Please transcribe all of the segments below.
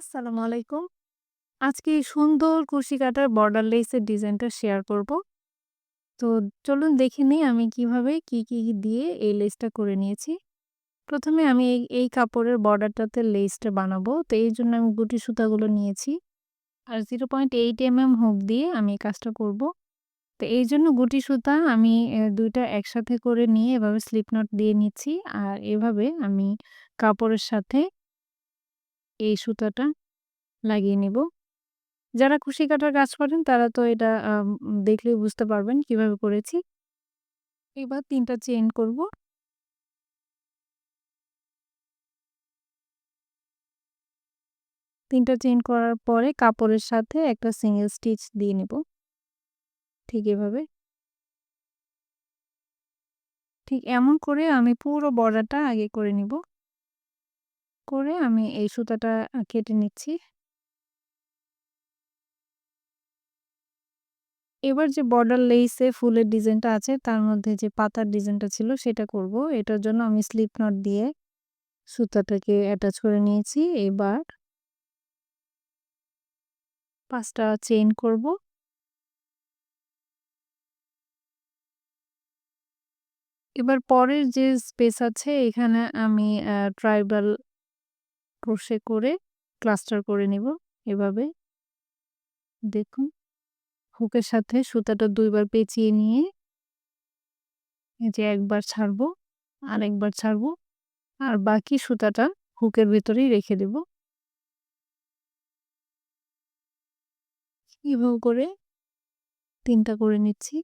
আসসালামু আলাইকুম। আজকে এই সুন্দর কুশি কাটার বর্ডার লেসের ডিজাইনটা শেয়ার করব। তো চলুন দেখে নিই আমি কীভাবে কি, কি দিয়ে এই লেসটা করে নিয়েছি। প্রথমে আমি এই, এই কাপড়ের বর্ডারটাতে লেসটা বানাবো। তো এই জন্য আমি গুটি সুতাগুলো নিয়েছি। আর 0.8 এমএম হুক দিয়ে আমি এই কাজটা করব। তো এই জন্য গুটি সুতা আমি দুইটা একসাথে করে নিয়ে এভাবে স্লিপ নট দিয়ে নিচ্ছি। আর এভাবে আমি কাপড়ের সাথে এই সুতাটা লাগিয়ে নিব। যারা খুশি কাটার কাজ করেন, তারা তো এটা আ দেখলেই বুঝতে পারবেন কীভাবে করেছি। এবার ৩ চেন করব। ৩ টা চেইন করার পরে কাপড়ের সাথে একটা সিঙ্গেল স্টিচ দিয়ে নেব। ঠিক এভাবে। ঠিক এমন করে আমি পুরো বর্ডারটা আগে করে নিব। করে আমি এই সুতাটা কেটে নিচ্ছি। এবার যে বর্ডার লেইসে ফুলের ডিজাইনটা আছে, তার মধ্যে যে পাতার ডিজাইনটা ছিল, সেটা করব। এটার জন্য আমি স্লিপ নট দিয়ে সুতাটাকে অ্যাটাচ করে নিয়েছি। এবার ৫ টা চেইন করব। এবার পরের যে স্পেস আছে, এখানে আমি ট্রাইবাল ক্রোশে করে ক্লাস্টার করে নিব এভাবে। দেখুন। হুকের সাথে সুতাটা দুইবার পেঁচিয়ে নিয়ে এই যে একবার ছাড়বো, আর একবার ছাড়বো। আর বাকি সুতাটা হুকের ভেতরেই রেখে দেব। এভাবে করে তিনটা করে নিচ্ছি।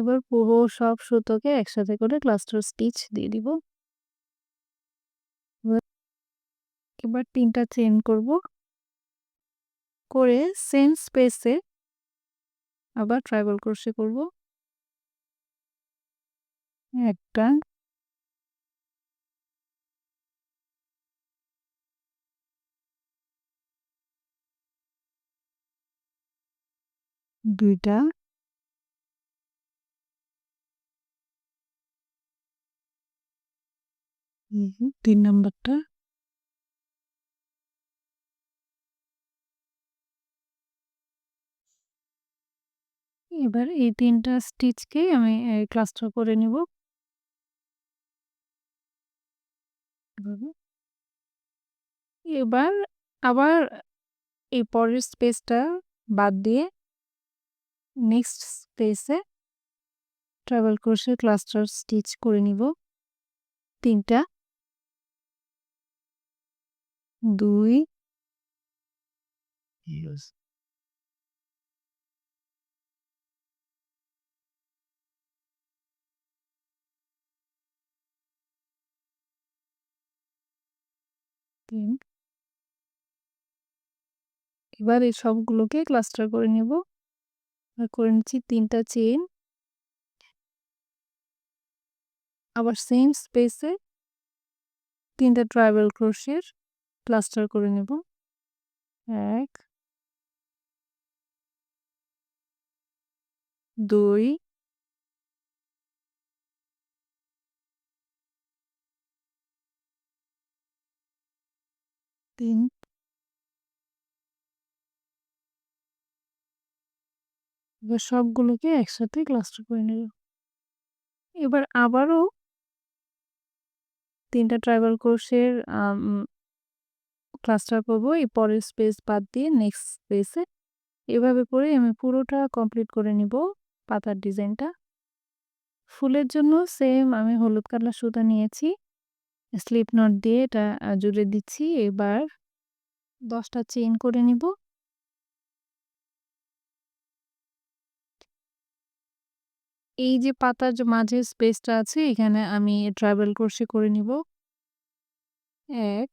এবার পুরো সব সুতোকে একসাথে করে ক্লাস্টার স্টিচ দিয়ে দিব। এবার ৩ টা চেইন করব। করে সেম স্পেসে আবার ট্রাইবাল ক্রোশে করব। একটা দুইটা হুম, ৩ নাম্বারটা এবার এই ৩ টা স্টিচকে আমি ক্লাস্টার করে নিব। এবার আবার এই পরের স্পেসটা বাদ দিয়ে নেক্সট স্পেসে ট্রাভেল ক্রোশে ক্লাস্টার স্টিচ করে নিব। ৩ ২ তিন এবার এই সবগুলোকে ক্লাস্টার করে নিব। আর করে নিচ্ছি ৩ টা চেইন। আবার সেম স্পেসে ৩ ট্রাইবেল ক্রোশের ক্লাস্টার করে নেব। ১ ২ ৩ এবার সবগুলোকে একসাথে ক্লাস্টার করে নেব। এবার আবারও ৩ টা ট্রাইবাল ক্রোশের আম ক্লাস্টার করব, এই পরের স্পেস বাদ দিয়ে নেক্সট স্পেসে। এভাবে করে আমি পুরোটা কমপ্লিট করে নিব পাতার ডিজাইনটা। ফুলের জন্য সেম আমি হলুদ কালার সুতা নিয়েছি। স্লিপ নট দিয়ে এটা জুড়ে দিচ্ছি। এবার দশটা চেইন করে নিব। এই যে পাতার যে মাঝের স্পেসটা আছে, এখানে আমি ট্রাভেল ক্রোশে করে নিব। ১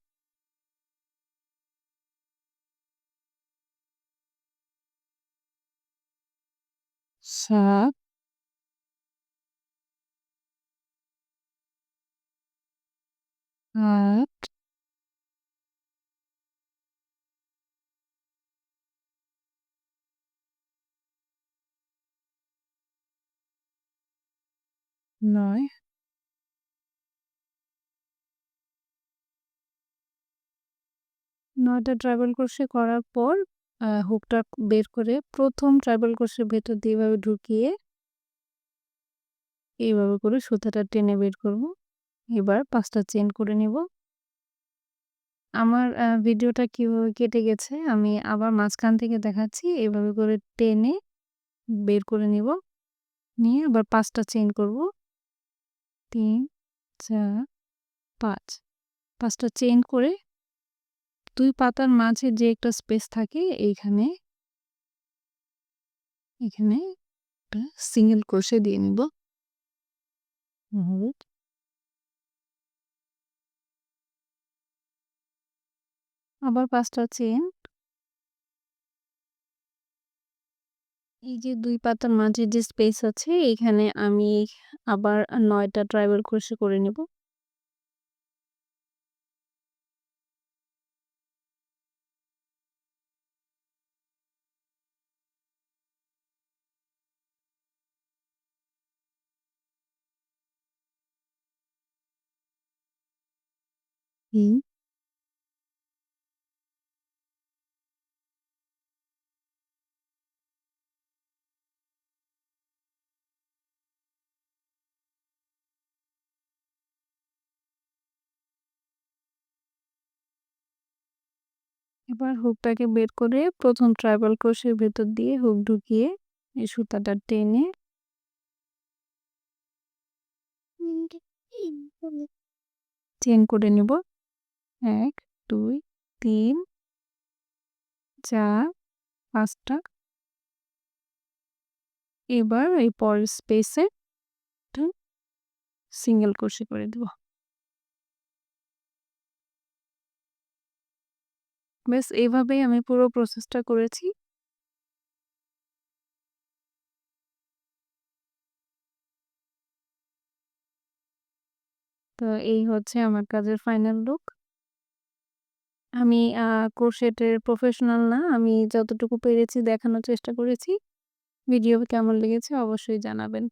সাত আট। নয়। নয়টা ট্রাভেল কোর্সে করার পর হুকটা বের করে প্রথম ট্রাভেল কোর্সের ভেতর দিয়ে এভাবে ঢুকিয়ে এইভাবে করে সুতাটা টেনে বের করব। এবার পাঁচটা চেন করে নিব। আমার ভিডিওটা কীভাবে কেটে গেছে আমি আবার মাঝখান থেকে দেখাচ্ছি। এভাবে করে টেনে বের করে নিব। নিয়ে আবার পাঁচটা চেন করব। তিন, চার, পাঁচ। পাঁচটা চেন করে দুই পাতার মাঝে যে একটা স্পেস থাকে এইখানে এখানে একটা সিঙ্গেল ক্রোশে দিয়ে নিব। আবার পাঁচটা চেন। এই যে দুই পাতার মাঝে যে স্পেস আছে এখানে আমি আবার নয়টা ট্রাইবাল ক্রোশে করে নেব। হুম এবার হুকটাকে বের করে প্রথম ট্রাইবাল ক্রোশের ভেতর দিয়ে হুক ঢুকিয়ে এই সুতাটা টেনে চেন করে নিব। এক, দুই, তিন, চার, পাঁচটা। এবার এই পরের স্পেসে সিঙ্গেল ক্রোশে করে দেব। ব্যাস এইভাবেই আমি পুরো প্রসেসটা করেছি। তো এই হচ্ছে আমার কাজের ফাইনাল লুক। আমি ক্রোশেটের প্রফেশনাল না। আমি যতটুকু পেরেছি দেখানোর চেষ্টা করেছি। ভিডিও কেমন লেগেছে অবশ্যই জানাবেন।